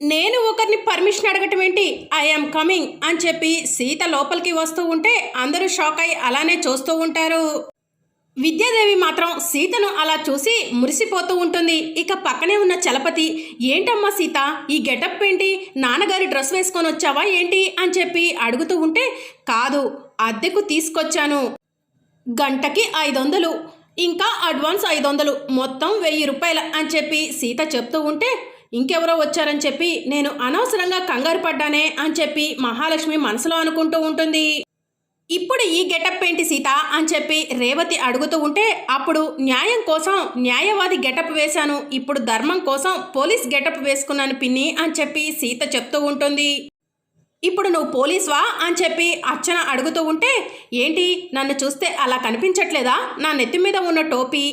నేను ఒకరిని పర్మిషన్ అడగటం ఏంటి? ఐఎమ్ కమింగ్ అని చెప్పి సీత లోపలికి వస్తూ ఉంటే అందరూ షాక్ అయి అలానే చూస్తూ ఉంటారు. విద్యాదేవి మాత్రం సీతను అలా చూసి మురిసిపోతూ ఉంటుంది. ఇక పక్కనే ఉన్న చలపతి ఏంటమ్మా సీత ఈ గెటప్ ఏంటి? నాన్నగారి డ్రెస్ వేసుకొని వచ్చావా ఏంటి? అని చెప్పి అడుగుతూ ఉంటే కాదు అద్దెకు తీసుకొచ్చాను. గంటకి ఐదు వందలు ఇంకా అడ్వాన్స్ ఐదు వందలు మొత్తం వెయ్యి రూపాయలు అని చెప్పి సీత చెప్తూ ఉంటే ఇంకెవరో వచ్చారని చెప్పి నేను అనవసరంగా కంగారు పడ్డానే అని చెప్పి మహాలక్ష్మి మనసులో అనుకుంటూ ఉంటుంది. ఇప్పుడు ఈ గెటప్ ఏంటి సీత అని చెప్పి రేవతి అడుగుతూ ఉంటే అప్పుడు న్యాయం కోసం న్యాయవాది గెటప్ వేశాను. ఇప్పుడు ధర్మం కోసం పోలీస్ గెటప్ వేసుకున్నాను పిన్ని అని చెప్పి సీత చెప్తూ ఉంటుంది. ఇప్పుడు నువ్వు పోలీస్వా అని చెప్పి అర్చన అడుగుతూ ఉంటే ఏంటి? నన్ను చూస్తే అలా కనిపించట్లేదా? నా నెత్తి మీద ఉన్న టోపీ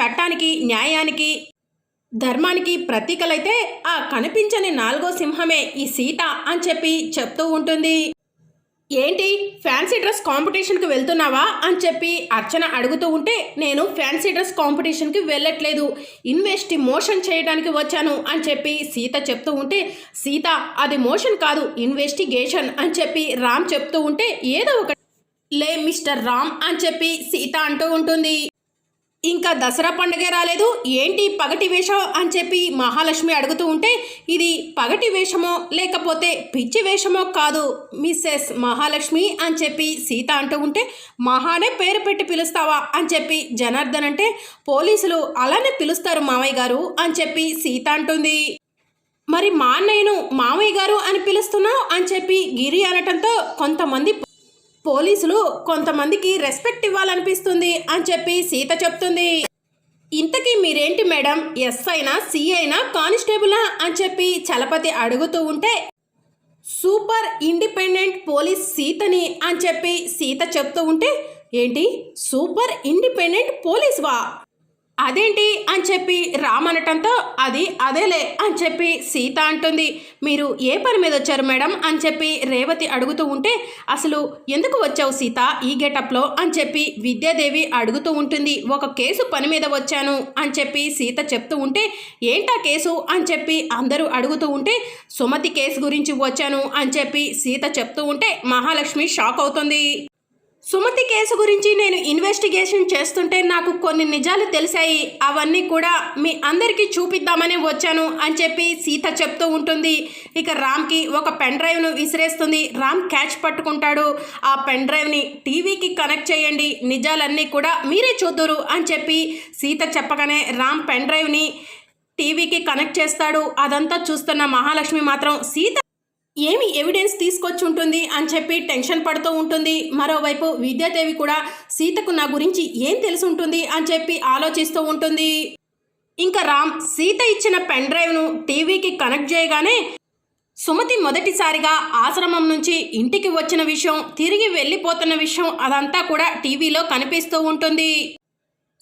చట్టానికి న్యాయానికి ధర్మానికి ప్రతీకలైతే ఆ కనిపించని నాలుగో సింహమే ఈ సీత అని చెప్పి చెప్తూ ఉంటుంది. ఏంటి? ఫ్యాన్సీ డ్రెస్ కాంపిటీషన్కి వెళ్తున్నావా? అని చెప్పి అర్చన అడుగుతూ ఉంటే నేను ఫ్యాన్సీ డ్రెస్ కాంపిటీషన్కి వెళ్ళట్లేదు. ఇన్వెస్ట్ మోషన్ చేయడానికి వచ్చాను అని చెప్పి సీత చెప్తూ ఉంటే సీత అది మోషన్ కాదు ఇన్వెస్టిగేషన్ అని చెప్పి రామ్ చెప్తూ ఉంటే ఏదో ఒక లే మిస్టర్ రామ్ అని చెప్పి సీత అంటూ ఉంటుంది. ఇంకా దసరా పండుగే రాలేదు. ఏంటి పగటి వేషం అని చెప్పి మహాలక్ష్మి అడుగుతూ ఉంటే ఇది పగటి వేషమో లేకపోతే పిచ్చి వేషమో కాదు మిస్సెస్ మహాలక్ష్మి అని చెప్పి సీత అంటూ ఉంటే మహానే పేరు పెట్టి పిలుస్తావా అని చెప్పి జనార్దన్ అంటే పోలీసులు అలానే పిలుస్తారు మామయ్య గారు అని చెప్పి సీత అంటుంది. మరి మా అన్నయ్యను మామయ్య గారు అని పిలుస్తున్నావు అని చెప్పి గిరి అనటంతో కొంతమంది పోలీసులు కొంతమందికి రెస్పెక్ట్ ఇవ్వాలనిపిస్తుంది అని చెప్పి సీత చెప్తుంది. ఇంతకీ మీరేంటి మేడం? ఎస్ అయినా సి అయినా కానిస్టేబులా అని చెప్పి చలపతి అడుగుతూ ఉంటే సూపర్ ఇండిపెండెంట్ పోలీస్ సీతని అని చెప్పి సీత చెప్తూ ఉంటే ఏంటి? సూపర్ ఇండిపెండెంట్ పోలీస్ వా? అదేంటి అని చెప్పి రామ్ అనటంతో అది అదేలే అని చెప్పి సీత అంటుంది. మీరు ఏ పని మీద వచ్చారు మేడం అని చెప్పి రేవతి అడుగుతూ ఉంటే అసలు ఎందుకు వచ్చావు సీత ఈ గెటప్లో అని చెప్పి విద్యాదేవి అడుగుతూ ఉంటుంది. ఒక కేసు పని మీద వచ్చాను అని చెప్పి సీత చెప్తూ ఉంటే ఏంటా కేసు అని చెప్పి అందరూ అడుగుతూ ఉంటే సుమతి కేసు గురించి వచ్చాను అని చెప్పి సీత చెప్తూ ఉంటే మహాలక్ష్మి షాక్ అవుతుంది. సుమతి కేసు గురించి నేను ఇన్వెస్టిగేషన్ చేస్తుంటే నాకు కొన్ని నిజాలు తెలిసాయి. అవన్నీ కూడా మీ అందరికీ చూపిద్దామని వచ్చాను అని చెప్పి సీత చెప్తూ ఉంటుంది. ఇక రామ్కి ఒక పెన్ డ్రైవ్ను విసిరేస్తుంది. రామ్ క్యాచ్ పట్టుకుంటాడు. ఆ పెన్ డ్రైవ్ని టీవీకి కనెక్ట్ చేయండి. నిజాలన్నీ కూడా మీరే చూద్దురు అని చెప్పి సీత చెప్పగానే రామ్ పెన్ డ్రైవ్ని టీవీకి కనెక్ట్ చేస్తాడు. అదంతా చూస్తున్న మహాలక్ష్మి మాత్రం సీత ఏమి ఎవిడెన్స్ తీసుకొచ్చి ఉంటుంది అని చెప్పి టెన్షన్ పడుతూ ఉంటుంది. మరోవైపు విద్యాదేవి కూడా సీతకు నా గురించి ఏం తెలిసి ఉంటుంది అని చెప్పి ఆలోచిస్తూ ఉంటుంది. ఇంకా రామ్ సీత ఇచ్చిన పెన్ డ్రైవ్ను టీవీకి కనెక్ట్ చేయగానే సుమతి మొదటిసారిగా ఆశ్రమం నుంచి ఇంటికి వచ్చిన విషయం తిరిగి వెళ్ళిపోతున్న విషయం అదంతా కూడా టీవీలో కనిపిస్తూ ఉంటుంది.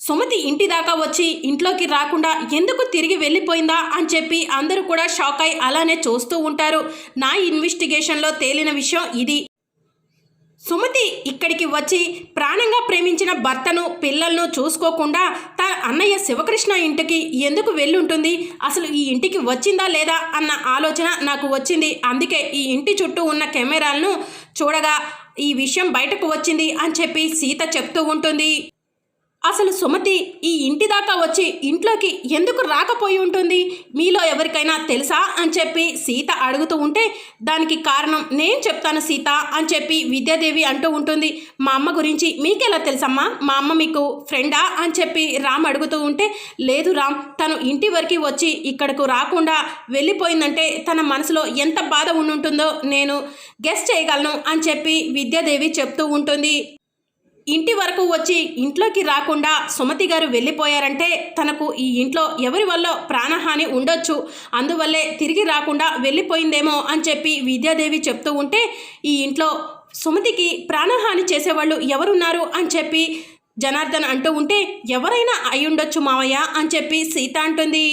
సుమతి ఇంటి దాకా వచ్చి ఇంట్లోకి రాకుండా ఎందుకు తిరిగి వెళ్ళిపోయిందా అని చెప్పి అందరూ కూడా షాక్ అయి అలానే చూస్తూ ఉంటారు. నా ఇన్వెస్టిగేషన్లో తేలిన విషయం ఇది. సుమతి ఇక్కడికి వచ్చి ప్రాణంగా ప్రేమించిన భర్తను పిల్లలను చూసుకోకుండా తన అన్నయ్య శివకృష్ణ ఇంటికి ఎందుకు వెళ్ళుంటుంది? అసలు ఈ ఇంటికి వచ్చిందా లేదా అన్న ఆలోచన నాకు వచ్చింది. అందుకే ఈ ఇంటి చుట్టూ ఉన్న కెమెరాలను చూడగా ఈ విషయం బయటకు వచ్చింది అని చెప్పి సీత చెప్తూ ఉంటుంది. అసలు సుమతి ఈ ఇంటి దాకా వచ్చి ఇంట్లోకి ఎందుకు రాకపోయి ఉంటుంది? మీలో ఎవరికైనా తెలుసా? అని చెప్పి సీత అడుగుతూ ఉంటే దానికి కారణం నేను చెప్తాను సీత అని చెప్పి విద్యాదేవి అంటూ ఉంటుంది. మా అమ్మ గురించి మీకెలా తెలుసమ్మా? మా అమ్మ మీకు ఫ్రెండా? అని చెప్పి రామ్ అడుగుతూ ఉంటే లేదు రామ్ తను ఇంటి వరకు వచ్చి ఇక్కడకు రాకుండా వెళ్ళిపోయిందంటే తన మనసులో ఎంత బాధ ఉండుంటుందో నేను గెస్ట్ చేయగలను అని చెప్పి విద్యాదేవి చెప్తూ ఉంటుంది. ఇంటి వరకు వచ్చి ఇంట్లోకి రాకుండా సుమతి గారు వెళ్ళిపోయారంటే తనకు ఈ ఇంట్లో ఎవరి వల్ల ప్రాణహాని ఉండొచ్చు? అందువల్లే తిరిగి రాకుండా వెళ్ళిపోయిందేమో అని చెప్పి విద్యాదేవి చెప్తూ ఉంటే ఈ ఇంట్లో సుమతికి ప్రాణహాని చేసేవాళ్ళు ఎవరున్నారు అని చెప్పి జనార్దన్ అంటూ ఉంటే ఎవరైనా అయి ఉండొచ్చు మావయ్య అని చెప్పి సీత అంటుంది.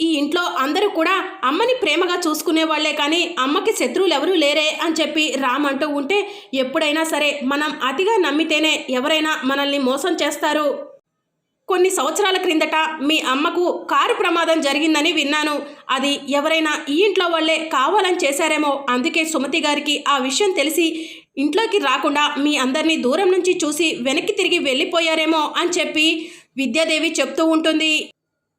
ఈ ఇంట్లో అందరూ కూడా అమ్మని ప్రేమగా చూసుకునే వాళ్ళే కానీ అమ్మకి శత్రువులు ఎవరూ లేరే అని చెప్పి రామ్ అంటూ ఉంటే ఎప్పుడైనా సరే మనం అతిగా నమ్మితేనే ఎవరైనా మనల్ని మోసం చేస్తారు. కొన్ని సంవత్సరాల క్రిందట మీ అమ్మకు కారు ప్రమాదం జరిగిందని విన్నాను. అది ఎవరైనా ఈ ఇంట్లో వాళ్ళే కావాలని చేశారేమో అందుకే సుమతి గారికి ఆ విషయం తెలిసి ఇంట్లోకి రాకుండా మీ అందరినీ దూరం నుంచి చూసి వెనక్కి తిరిగి వెళ్ళిపోయారేమో అని చెప్పి విద్యాదేవి చెప్తూ ఉంటుంది.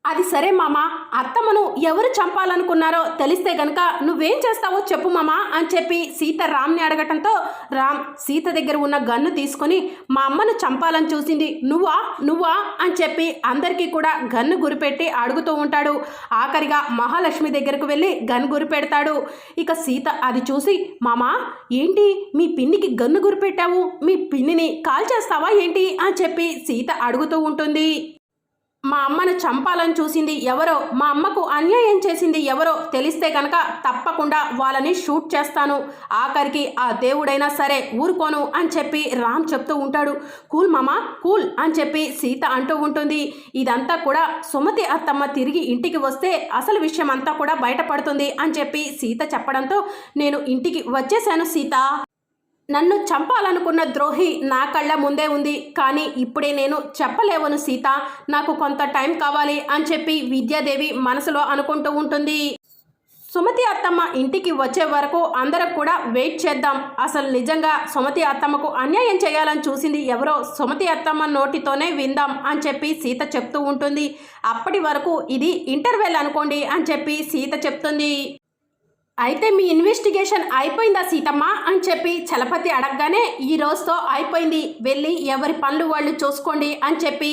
అది సరే మామ అత్తమ్మను ఎవరు చంపాలనుకున్నారో తెలిస్తే గనక నువ్వేం చేస్తావో చెప్పు మామ అని చెప్పి సీత రామ్ని అడగటంతో రామ్ సీత దగ్గర ఉన్న గన్ను తీసుకొని మా అమ్మను చంపాలని చూసింది నువ్వా? నువ్వా? అని చెప్పి అందరికీ కూడా గన్ను గురిపెట్టి అడుగుతూ ఉంటాడు. ఆఖరిగా మహాలక్ష్మి దగ్గరకు వెళ్ళి గన్ను గురిపెడతాడు. ఇక సీత అది చూసి మామా ఏంటి? మీ పిన్నికి గన్ను గురిపెట్టావు? మీ పిన్నిని కాల్ చేస్తావా ఏంటి? అని చెప్పి సీత అడుగుతూ ఉంటుంది. మా అమ్మను చంపాలని చూసింది ఎవరో మా అమ్మకు అన్యాయం చేసింది ఎవరో తెలిస్తే కనుక తప్పకుండా వాళ్ళని షూట్ చేస్తాను. ఆఖరికి ఆ దేవుడైనా సరే ఊరుకోను అని చెప్పి రామ్ చెప్తూ ఉంటాడు. కూల్ మామా కూల్ అని చెప్పి సీత అంటూ ఉంటుంది. ఇదంతా కూడా సుమతి అత్తమ్మ తిరిగి ఇంటికి వస్తే అసలు విషయం అంతా కూడా బయటపడుతుంది అని చెప్పి సీత చెప్పడంతో నేను ఇంటికి వచ్చేసాను సీత. నన్ను చంపాలనుకున్న ద్రోహి నా కళ్ళ ముందే ఉంది కానీ ఇప్పుడే నేను చెప్పలేవను సీత. నాకు కొంత టైం కావాలి అని చెప్పి విద్యాదేవి మనసులో అనుకుంటూ ఉంటుంది. సుమతి అత్తమ్మ ఇంటికి వచ్చే వరకు అందరం కూడా వెయిట్ చేద్దాం. అసలు నిజంగా సుమతి అత్తమ్మకు అన్యాయం చేయాలని చూసింది ఎవరో సుమతి అత్తమ్మ నోటితోనే విందాం అని చెప్పి సీత చెప్తూ ఉంటుంది. అప్పటి వరకు ఇది ఇంటర్వెల్ అనుకోండి అని చెప్పి సీత చెప్తుంది. అయితే మీ ఇన్వెస్టిగేషన్ అయిపోయిందా సీతమ్మ? అని చెప్పి చలపతి అడగగానే ఈ రోజుతో అయిపోయింది. వెళ్ళి ఎవరి పనులు వాళ్ళు చూసుకోండి అని చెప్పి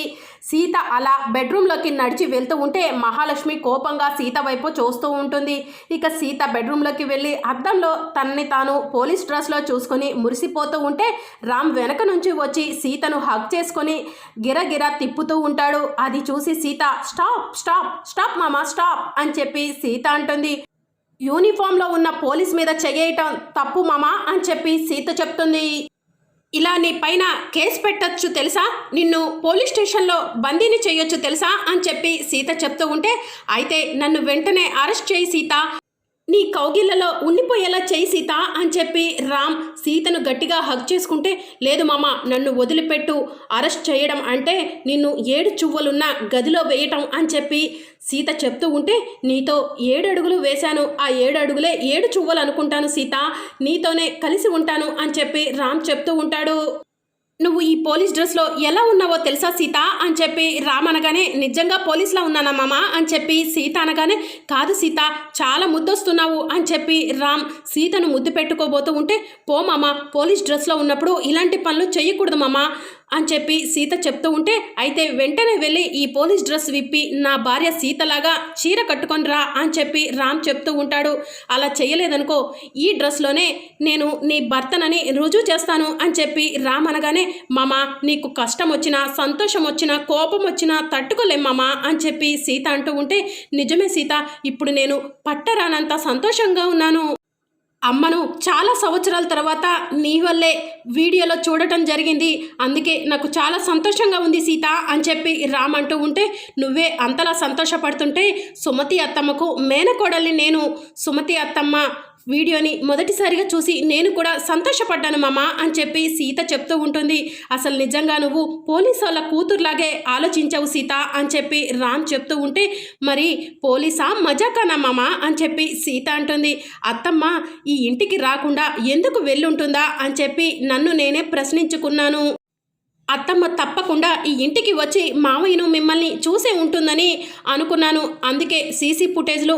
సీత అలా బెడ్రూమ్లోకి నడిచి వెళ్తూ ఉంటే మహాలక్ష్మి కోపంగా సీత వైపు చూస్తూ ఉంటుంది. ఇక సీత బెడ్రూమ్లోకి వెళ్ళి అద్దంలో తనని తాను పోలీస్ డ్రెస్లో చూసుకొని మురిసిపోతూ ఉంటే రామ్ వెనక నుంచి వచ్చి సీతను హగ్ చేసుకొని గిరగిర తిప్పుతూ ఉంటాడు. అది చూసి సీత స్టాప్ స్టాప్ స్టాప్ మామా స్టాప్ అని చెప్పి సీత అంటుంది. యూనిఫామ్లో ఉన్న పోలీస్ మీద చెయ్యటం తప్పు మామా? అని చెప్పి సీత చెప్తుంది. ఇలా నీ పైన కేసు పెట్టచ్చు తెలుసా? నిన్ను పోలీస్ స్టేషన్లో బందీని చేయొచ్చు తెలుసా? అని చెప్పి సీత చెప్తూ ఉంటే అయితే నన్ను వెంటనే అరెస్ట్ చేయి సీత. నీ కౌగిళ్ళలో ఉండిపోయేలా చేయి సీత అని చెప్పి రామ్ సీతను గట్టిగా హగ్ చేసుకుంటే లేదు మామ నన్ను వదిలిపెట్టు అరెస్ట్ చేయడం అంటే నిన్ను ఏడు చువ్వలున్న గదిలో వేయటం అని చెప్పి సీత చెప్తూ ఉంటే నీతో ఏడు అడుగులు వేశాను. ఆ ఏడు అడుగులే ఏడు చువ్వలు అనుకుంటాను సీత. నీతోనే కలిసి ఉంటాను అని చెప్పి రామ్ చెప్తూ ఉంటాడు. నువ్వు ఈ పోలీస్ డ్రెస్లో ఎలా ఉన్నావో తెలుసా సీత? అని చెప్పి రామ్ అనగానే నిజంగా పోలీస్లో ఉన్నానా మామ? అని చెప్పి సీత అనగానే కాదు సీత చాలా ముద్దొస్తున్నావు. అని చెప్పి రామ్ సీతను ముద్దు పెట్టుకోబోతూ ఉంటే పో మామ పోలీస్ డ్రెస్లో ఉన్నప్పుడు ఇలాంటి పనులు చేయకూడదు మామ. అని చెప్పి సీత చెప్తూ ఉంటే అయితే వెంటనే వెళ్ళి ఈ పోలీస్ డ్రెస్ విప్పి నా భార్య సీతలాగా చీర కట్టుకొని రా అని చెప్పి రామ్ చెప్తూ ఉంటాడు. అలా చేయలేదనుకో ఈ డ్రెస్లోనే నేను నీ భర్తనని రుజువు చేస్తాను అని చెప్పి రామ్ అనగానే మామ నీకు కష్టం వచ్చినా సంతోషం వచ్చినా కోపం వచ్చినా తట్టుకోలేం మామ అని చెప్పి సీత అంటూ ఉంటే నిజమే సీత ఇప్పుడు నేను పట్టరానంత సంతోషంగా ఉన్నాను. అమ్మను చాలా సంవత్సరాల తర్వాత నీ వల్లే వీడియోలో చూడటం జరిగింది. అందుకే నాకు చాలా సంతోషంగా ఉంది సీత అని చెప్పి రామ్ అంటూ ఉంటే నువ్వే అంతలా సంతోషపడుతుంటే సుమతి అత్తమ్మకు మేనకోడల్ని నేను. సుమతి అత్తమ్మ వీడియోని మొదటిసారిగా చూసి నేను కూడా సంతోషపడ్డాను మామా అని చెప్పి సీత చెప్తూ ఉంటుంది. అసలు నిజంగా నువ్వు పోలీస్ వాళ్ళ కూతురులాగే ఆలోచించావు సీత అని చెప్పి రామ్ చెప్తూ ఉంటే మరి పోలీసా మజాకానా మామా అని చెప్పి సీత అంటుంది. అత్తమ్మ ఈ ఇంటికి రాకుండా ఎందుకు వెళ్ళుంటుందా అని చెప్పి నన్ను నేనే ప్రశ్నించుకున్నాను. అత్తమ్మ తప్పకుండా ఈ ఇంటికి వచ్చి మావయ్యను మిమ్మల్ని చూసే ఉంటుందని అనుకున్నాను. అందుకే సీసీ ఫుటేజ్లో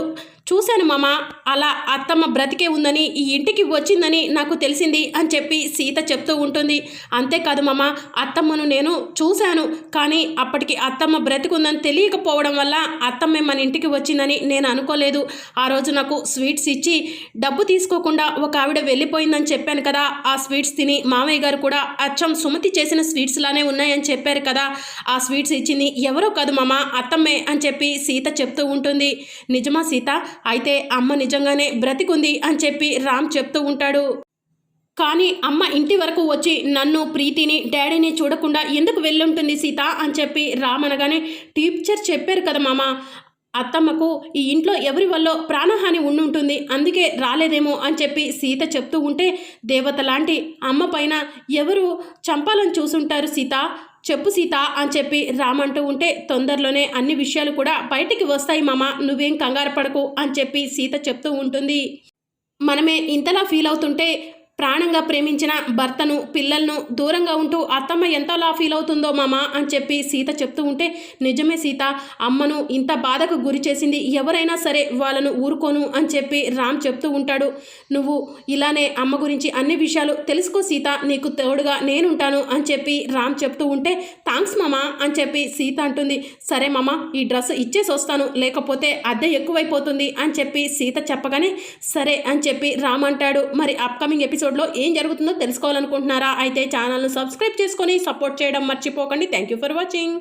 చూశాను మామ అలా అత్తమ్మ బ్రతికే ఉందని ఈ ఇంటికి వచ్చిందని నాకు తెలిసింది అని చెప్పి సీత చెప్తూ ఉంటుంది. అంతేకాదు మామ అత్తమ్మను నేను చూశాను. కానీ అప్పటికి అత్తమ్మ బ్రతికుందని తెలియకపోవడం వల్ల అత్తమ్మ మన ఇంటికి వచ్చిందని నేను అనుకోలేదు. ఆ రోజు నాకు స్వీట్స్ ఇచ్చి డబ్బు తీసుకోకుండా ఒక ఆవిడ వెళ్ళిపోయిందని చెప్పాను కదా. ఆ స్వీట్స్ తిని మామయ్య గారు కూడా అచ్చం సుమతి చేసిన స్వీట్స్ లానే ఉన్నాయని చెప్పారు కదా. ఆ స్వీట్స్ ఇచ్చింది ఎవరో కాదు మామ అత్తమ్మే అని చెప్పి సీత చెప్తూ ఉంటుంది. నిజమా సీత? అయితే అమ్మ నిజంగానే బ్రతికుంది అని చెప్పి రామ్ చెప్తూ ఉంటాడు. కానీ అమ్మ ఇంటి వరకు వచ్చి నన్ను ప్రీతిని డాడీని చూడకుండా ఎందుకు వెళ్ళుంటుంది సీత అని చెప్పి రామ్ అనగానే టీచర్ చెప్పారు కదా మామ అత్తమ్మకు ఈ ఇంట్లో ఎవరి వల్ల ప్రాణహాని ఉండుంటుంది అందుకే రాలేదేమో అని చెప్పి సీత చెప్తూ ఉంటే దేవత లాంటి అమ్మ పైన ఎవరు చంపాలని చూసుంటారు సీత? చెప్పు సీత అని చెప్పి రామ్ అంటూ ఉంటే తొందరలోనే అన్ని విషయాలు కూడా బయటికి వస్తాయి మామ నువ్వేం కంగారు పడకు అని చెప్పి సీత చెప్తూ ఉంటుంది. మనమే ఇంతలా ఫీల్ అవుతుంటే ప్రాణంగా ప్రేమించిన భర్తను పిల్లలను దూరంగా ఉంటూ అత్తమ్మ ఎంతలా ఫీల్ అవుతుందో మామ అని చెప్పి సీత చెప్తూ ఉంటే నిజమే సీత అమ్మను ఇంత బాధకు గురి చేసింది ఎవరైనా సరే వాళ్ళను ఊరుకోను అని చెప్పి రామ్ చెప్తూ ఉంటాడు. నువ్వు ఇలానే అమ్మ గురించి అన్ని విషయాలు తెలుసుకో సీత నీకు తోడుగా నేనుంటాను అని చెప్పి రామ్ చెప్తూ ఉంటే థ్యాంక్స్ మామ అని చెప్పి సీత అంటుంది. సరే మామ ఈ డ్రెస్ ఇచ్చేసి వస్తాను లేకపోతే అద్దె ఎక్కువైపోతుంది అని చెప్పి సీత చెప్పగానే సరే అని చెప్పి రామ్ అంటాడు. మరి అప్కమింగ్ ఎపిసోడ్లో ఏం జరుగుతుందో తెలుసుకోవాలనుకుంటున్నారా? అయితే ఛానల్ను సబ్స్క్రైబ్ చేసుకొని సపోర్ట్ చేయడం మర్చిపోకండి. Thank you for watching.